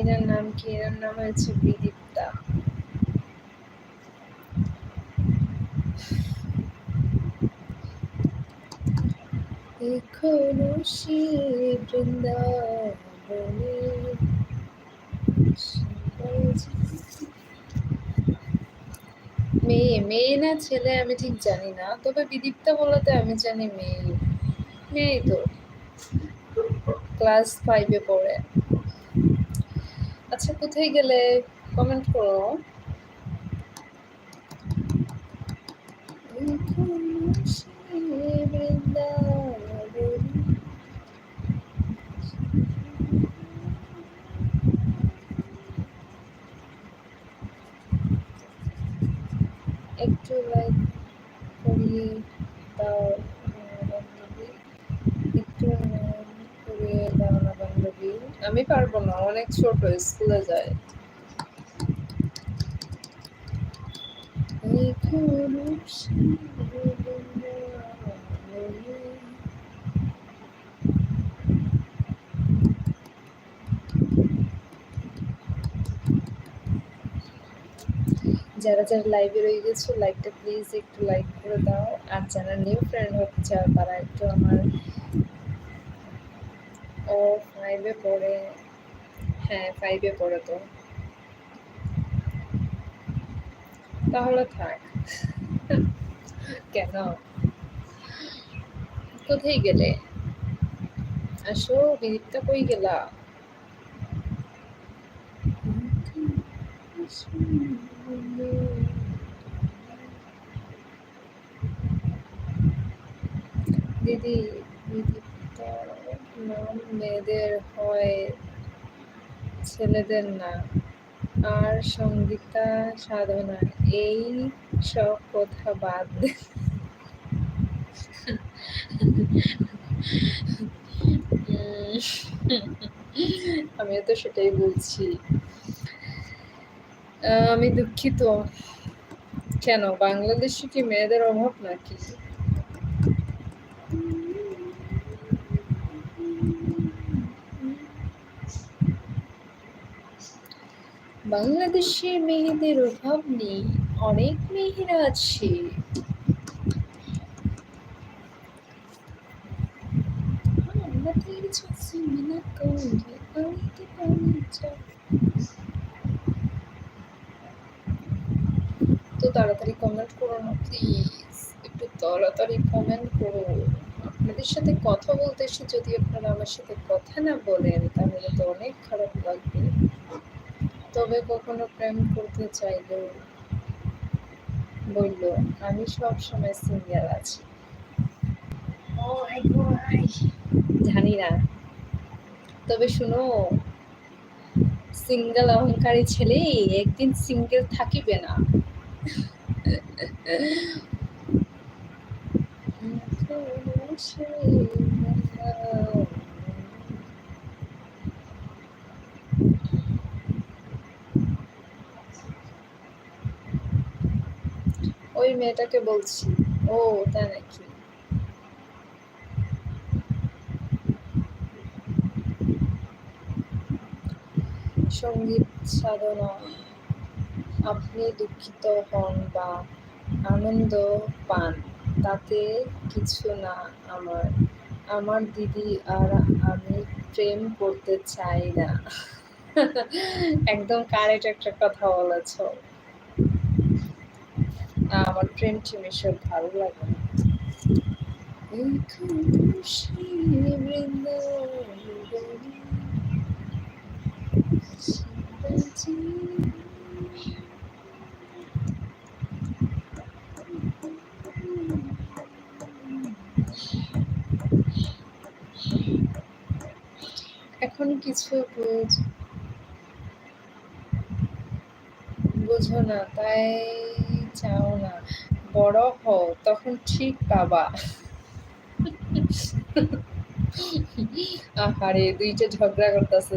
এনার নাম কি? এনার নাম হচ্ছে বিদীপ্তা। এখনও সে বৃন্দাবনে মেয়ে মেয়ে না ছেলে আমি ঠিক জানি না, তবে বিদীপ্তা বলাতে আমি জানি মেয়ে। মেয়ে তো। ক্লাস ফাইভে পড়ে। আচ্ছা কোথায় গেলে? কমেন্ট করো। একটু লাইক করিয়ে দাও বান্ধবী একটু নাম করিয়ে দাও না আমি পারব না, অনেক ছোট স্কুলে যায়। যারা যারা লাইভে রয়ে গেছো লাইকটা প্লিজ একটু লাইক করে দাও। আর যারা নিউ ফ্রেন্ড হতে তারা একটু আমার ও ফাইভে পড়ে হ্যাঁ ফাইভে পড়ে তো। তাহলে থাক। কেন? কোথায় গেলে? আসো বিদীপটা কই গেলা? দিদি নাম মেয়েদের হয়, ছেলেদের না। আর সঙ্গীতা সাধনা, এই সব কথা বাদ দে। আমিও তো সেটাই বলছি। আমি দুঃখিত। কেন, বাংলাদেশে কি মেয়েদের অভাব নাকি? বাংলাদেশে মেয়েদের অভাব নেই, অনেক মেয়েরা আছে। তো তাড়াতাড়ি কমেন্ট করো না প্লিজ একটু তাড়াতাড়ি কমেন্ট করো। আপনাদের সাথে কথা বলতে এসে যদি আপনারা আমার সাথে কথা না বলেন, তাহলে তো অনেক খারাপ লাগবে। তবে কখনো প্রেম করতে চাইলেও বলল আমি সব সময় সিঙ্গেল আছি। জানি না তবে শুনো সিঙ্গেল অহংকারী ছেলে একদিন সিঙ্গেল থাকিবে না। ওই মেয়েটাকে বলছি। ও তাই নাকি। সংগীত সাধনা। আপনি দুঃখিত হন বা আনন্দ পান, তাতে কিছু না আমার। আমার দিদি আর আমি প্রেম করতে চাই না। একদম কারেক্ট একটা কথা বলেছ। আমার প্রেম টিম এসব ভালো লাগে এখন কিছু বুঝো না তাই চাও না। বড় হও তখন ঠিক পাবা। আহারে দুইটা ঝগড়া করতেছে।